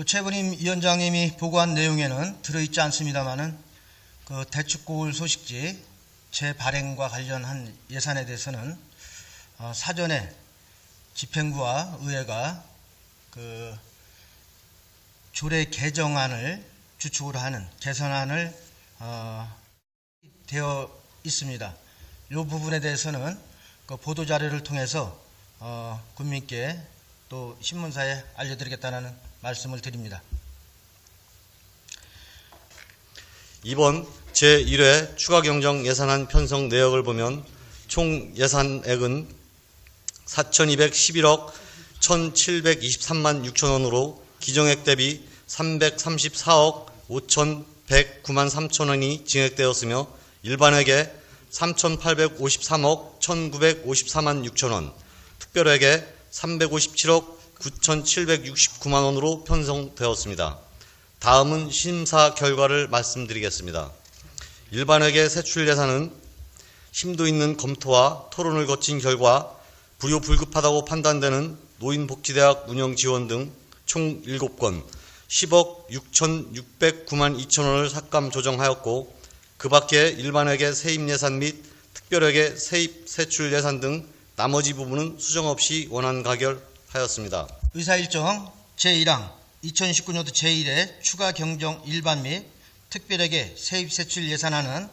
그 최부림 위원장님이 보고한 내용에는 들어있지 않습니다만은 그 대축고을 소식지 재발행과 관련한 예산에 대해서는 어, 사전에 집행부와 의회가 그 조례 개정안을 주축으로 하는 개선안을 어, 되어 있습니다. 이 부분에 대해서는 그 보도 자료를 통해서 어, 국민께 또 신문사에 알려드리겠다는 말씀을 드립니다. 이번 제1회 추가 경정 예산안 편성 내역을 보면 총 예산액은 4,211억 1,723만 6천 원으로 기정액 대비 334억 5,109만 3천 원이 증액되었으며 일반액에 3,853억 1,954만 6천 원, 특별액에 357억 9,769만 원으로 편성되었습니다. 다음은 심사 결과를 말씀드리겠습니다. 일반회계 세출 예산은 심도 있는 검토와 토론을 거친 결과 불효 불급하다고 판단되는 노인복지대학 운영 지원 등 총 7건 10억 6,609만 2천 원을 삭감 조정하였고 그 밖에 일반회계 세입 예산 및 특별회계 세입 세출 예산 등 나머지 부분은 수정 없이 원안 가결하였습니다. 의사일정 제1항 2019년도 제1회 추가 경정 일반 및 특별에게 세입 세출 예산안은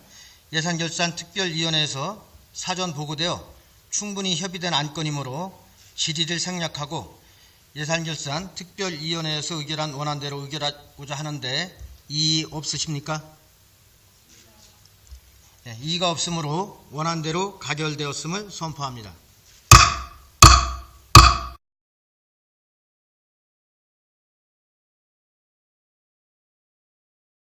예산결산 특별위원회에서 사전 보고되어 충분히 협의된 안건이므로 질의를 생략하고 예산결산 특별위원회에서 의결한 원안대로 의결하고자 하는데 이의 없으십니까? 네, 이의가 없으므로 원안대로 가결되었음을 선포합니다.